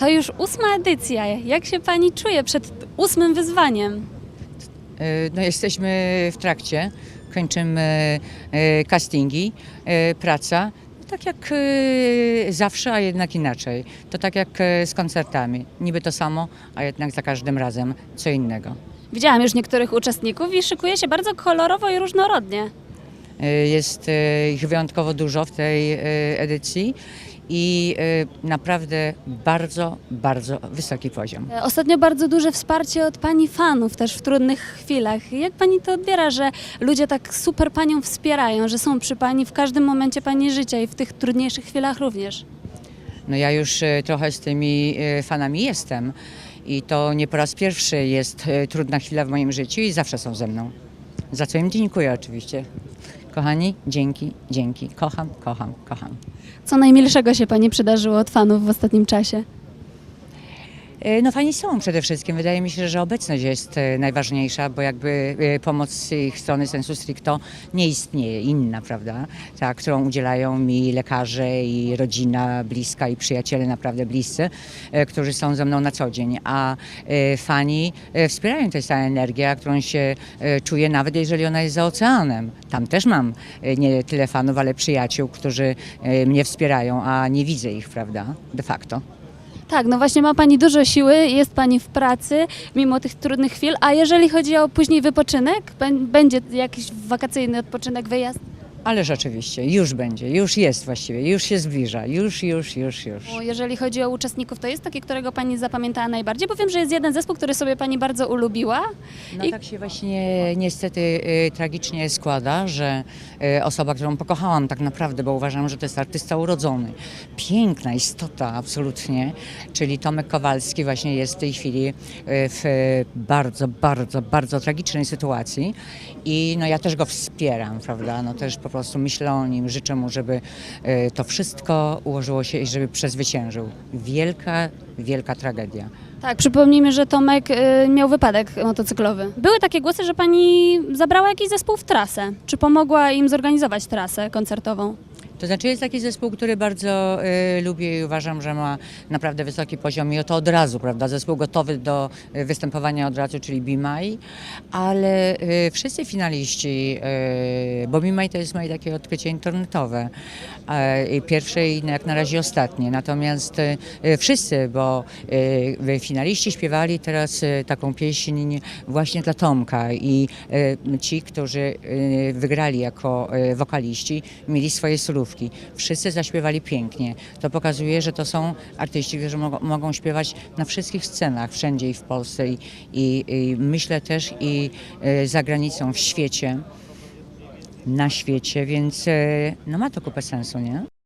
To już ósma edycja. Jak się pani czuje przed ósmym wyzwaniem? E, No, jesteśmy w trakcie, kończymy e, castingi, e, praca. Tak jak zawsze, a jednak inaczej. To tak jak z koncertami. Niby to samo, a jednak za każdym razem co innego. Widziałam już niektórych uczestników i szykuje się bardzo kolorowo i różnorodnie. Jest ich wyjątkowo dużo w tej edycji i e, naprawdę bardzo, bardzo wysoki poziom. E, Ostatnio bardzo duże wsparcie od pani fanów też w trudnych chwilach. Jak pani to odbiera, że ludzie tak super panią wspierają, że są przy pani w każdym momencie pani życia i w tych trudniejszych chwilach również? No ja już e, trochę z tymi e, fanami jestem i to nie po raz pierwszy jest trudna chwila w moim życiu i zawsze są ze mną. Za co im dziękuję oczywiście. Kochani, dzięki, dzięki. Kocham, kocham, kocham. Co najmilszego się pani przydarzyło od fanów w ostatnim czasie? E, No fani są przede wszystkim. Wydaje mi się, że obecność jest e, najważniejsza, bo jakby e, pomoc z ich strony sensu stricto nie istnieje, inna, prawda? Ta, którą udzielają mi lekarze i rodzina bliska i przyjaciele naprawdę bliscy, którzy są ze mną na co dzień. A fani wspierają, to jest ta energia, którą się czuję, nawet jeżeli ona jest za oceanem. Tam też mam nie tyle fanów, ale przyjaciół, którzy mnie wspierają, a nie widzę ich, prawda? De facto. Tak, no właśnie ma pani dużo siły, jest pani w pracy mimo tych trudnych chwil, a jeżeli chodzi o później wypoczynek, bę- będzie jakiś wakacyjny odpoczynek, wyjazd? Ale oczywiście, już będzie, już jest właściwie, już się zbliża, już, już, już, już. Bo Jeżeli chodzi o uczestników, to jest taki, którego pani zapamiętała najbardziej, bo wiem, że jest jeden zespół, który sobie pani bardzo ulubiła. No I- tak się właśnie niestety y, tragicznie składa, że y, osoba, którą pokochałam tak naprawdę, bo uważam, że to jest artysta urodzony, piękna istota absolutnie, czyli Tomek Kowalski właśnie jest w tej chwili y, w bardzo, bardzo, bardzo tragicznej sytuacji i no ja też go wspieram, prawda, no też po prostu myślę o nim, życzę mu, żeby y, to wszystko ułożyło się i żeby przezwyciężył. Wielka, wielka tragedia. Tak, przypomnijmy, że Tomek y, miał wypadek motocyklowy. Były takie głosy, że pani zabrała jakiś zespół w trasę. Czy pomogła im zorganizować trasę koncertową? To znaczy jest taki zespół, który bardzo y, lubię i uważam, że ma naprawdę wysoki poziom i o to od razu, prawda? Zespół gotowy do y, występowania od razu, czyli My, ale y, wszyscy finaliści, y, bo My to jest moje takie odkrycie internetowe, y, pierwsze i jak na razie ostatnie, natomiast y, y, wszyscy, bo y, finaliści śpiewali teraz y, taką pieśń właśnie dla Tomka i y, ci, którzy y, wygrali jako y, wokaliści, mieli swoje Wszyscy zaśpiewali pięknie. To pokazuje, że to są artyści, którzy mogą, mogą śpiewać na wszystkich scenach, wszędzie i w Polsce i, i, i myślę też i y, za granicą, w świecie, na świecie, więc y, no ma to kupę sensu, nie?